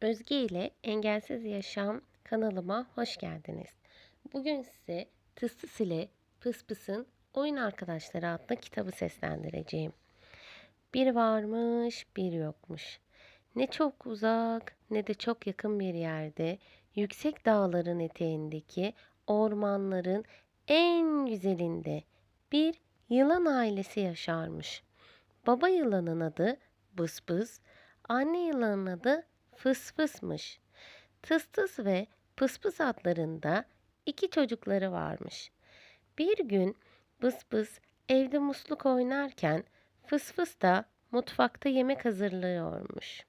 Özge ile Engelsiz Yaşam kanalıma hoş geldiniz. Bugün size Tıstıs ile Pıspıs'ın Oyun Arkadaşları adlı kitabı seslendireceğim. Bir varmış, bir yokmuş. Ne çok uzak ne de çok yakın bir yerde, yüksek dağların eteğindeki ormanların en güzelinde bir yılan ailesi yaşarmış. Baba yılanın adı Bıs, anne yılanın adı Fıs Fıs'mış. Tıs ve Pıs Pıs adlarında iki çocukları varmış. Bir gün Bıs evde musluk oynarken Fıs Fıs da mutfakta yemek hazırlıyormuş.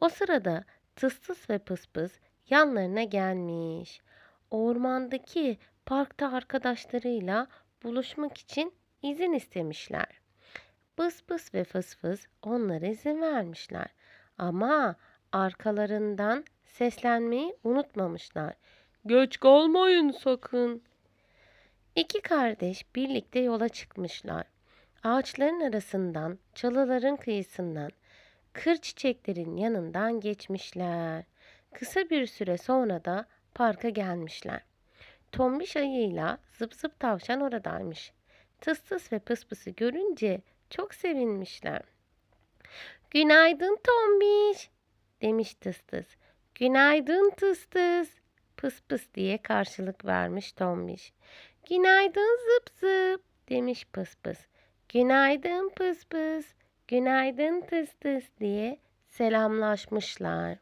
O sırada Tıs ve Pıs Pıs yanlarına gelmiş. Ormandaki parkta arkadaşlarıyla buluşmak için izin istemişler. Bıs Bıs ve Fıs Fıs onlara izin vermişler. Ama arkalarından seslenmeyi unutmamışlar. Geç kalmayın sakın. İki kardeş birlikte yola çıkmışlar. Ağaçların arasından, çalıların kıyısından, kır çiçeklerin yanından geçmişler. Kısa bir süre sonra da parka gelmişler. Tombiş ayıyla zıp zıp tavşan oradaymış. Tıs tıs ve pıs pısı görünce çok sevinmişler. Günaydın Tombiş demiş tıs tıs. Günaydın tıs tıs. Pıs pıs diye karşılık vermiş Tombiş. Günaydın zıp zıp demiş pıs pıs. Günaydın pıs pıs. Günaydın tıs tıs diye selamlaşmışlar.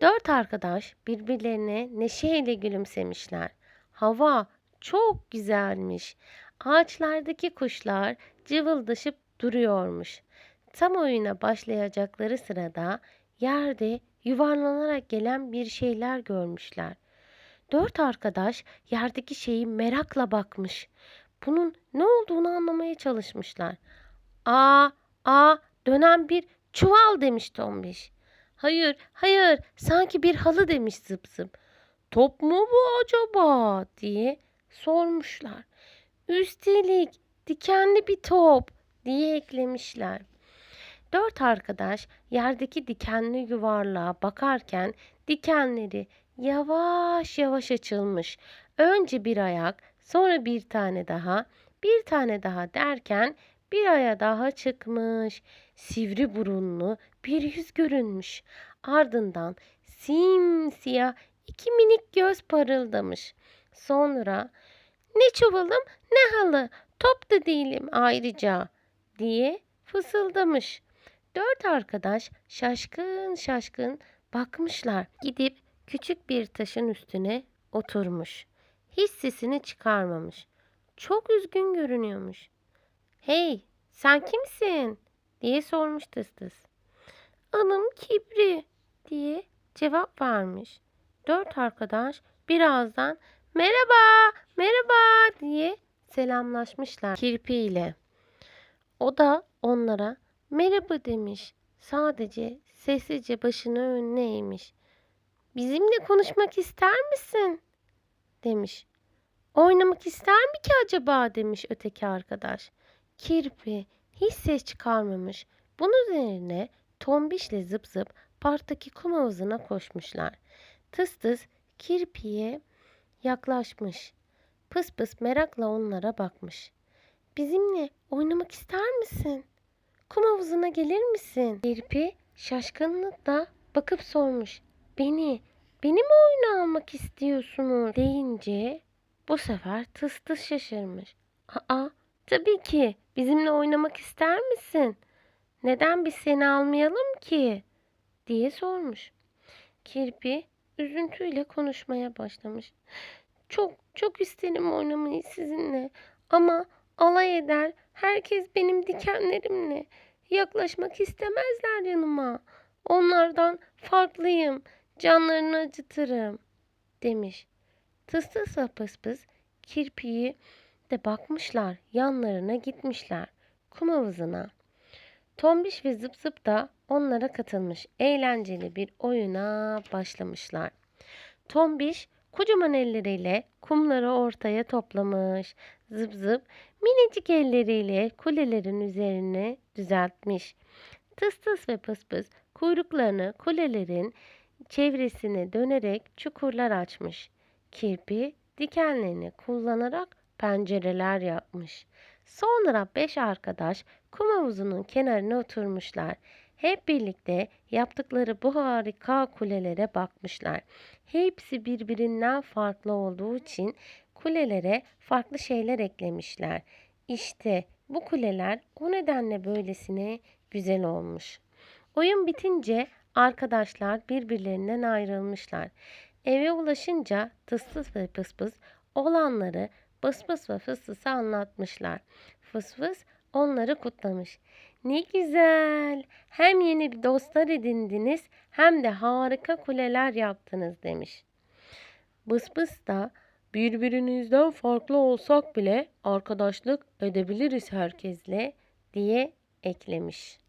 Dört arkadaş birbirlerine neşeyle gülümsemişler. Hava çok güzelmiş. Ağaçlardaki kuşlar cıvıldaşıp duruyormuş. Tam oyuna başlayacakları sırada yerde yuvarlanarak gelen bir şeyler görmüşler. Dört arkadaş yerdeki şeyi merakla bakmış. Bunun ne olduğunu anlamaya çalışmışlar. Aa, aa dönen bir çuval demiş Tombiş. Hayır, hayır sanki bir halı demiş Zıp Zıp. Top mu bu acaba diye sormuşlar. Üstelik dikenli bir top diye eklemişler. Dört arkadaş yerdeki dikenli yuvarlığa bakarken dikenleri yavaş yavaş açılmış. Önce bir ayak, sonra bir tane daha, bir tane daha derken bir aya daha çıkmış. Sivri burunlu bir yüz görünmüş. Ardından simsiyah iki minik göz parıldamış. Sonra ne çuvalım ne halı top da değilim ayrıca diye fısıldamış. Dört arkadaş şaşkın şaşkın bakmışlar. Gidip küçük bir taşın üstüne oturmuş. Hiç sesini çıkarmamış. Çok üzgün görünüyormuş. Hey sen kimsin? diye sormuş tıs tıs. Adım Kibri diye cevap vermiş. Dört arkadaş birazdan merhaba merhaba diye selamlaşmışlar kirpiyle. O da onlara merhaba demiş. Sadece sessizce başını önüne eğmiş. Bizimle konuşmak ister misin? demiş. Oynamak ister mi ki acaba demiş öteki arkadaş. Kirpi hiç ses çıkarmamış. Bunun üzerine Tombiş'le zıp zıp parktaki kum havuzuna koşmuşlar. Tıs tıs kirpiye yaklaşmış. Pıs pıs merakla onlara bakmış. Bizimle oynamak ister misin? Kum havuzuna gelir misin? Kirpi şaşkınlıkla bakıp sormuş. Beni, beni mi oyuna almak istiyorsunuz? deyince bu sefer tıs tıs şaşırmış. Aa, tabii ki. Bizimle oynamak ister misin? Neden biz seni almayalım ki? diye sormuş. Kirpi üzüntüyle konuşmaya başlamış. Çok çok isterim oynamayı sizinle ama alay eder herkes benim dikenlerimle. Yaklaşmak istemezler yanıma. Onlardan farklıyım. Canlarını acıtırım demiş. Tıs tıs ve pıs pıs kirpiyi de bakmışlar. Yanlarına gitmişler. Kum havuzuna. Tombiş ve Zıp Zıp da onlara katılmış. Eğlenceli bir oyuna başlamışlar. Tombiş kocaman elleriyle kumları ortaya toplamış. Zıp Zıp minicik elleriyle kulelerin üzerine düzeltmiş. Tıs tıs ve pıs pıs kuyruklarını kulelerin çevresine dönerek çukurlar açmış. Kirpi dikenlerini kullanarak pencereler yapmış. Sonra beş arkadaş kum havuzunun kenarına oturmuşlar. Hep birlikte yaptıkları bu harika kulelere bakmışlar. Hepsi birbirinden farklı olduğu için kulelere farklı şeyler eklemişler. İşte bu kuleler o nedenle böylesine güzel olmuş. Oyun bitince arkadaşlar birbirlerinden ayrılmışlar. Eve ulaşınca tıs ve pıs pıs olanları pıs pıs ve fıs fıs'a anlatmışlar. Fıs fıs onları kutlamış. Ne güzel. Hem yeni bir dostlar edindiniz hem de harika kuleler yaptınız demiş. Bıs bıs da birbirinizden farklı olsak bile arkadaşlık edebiliriz herkesle diye eklemiş.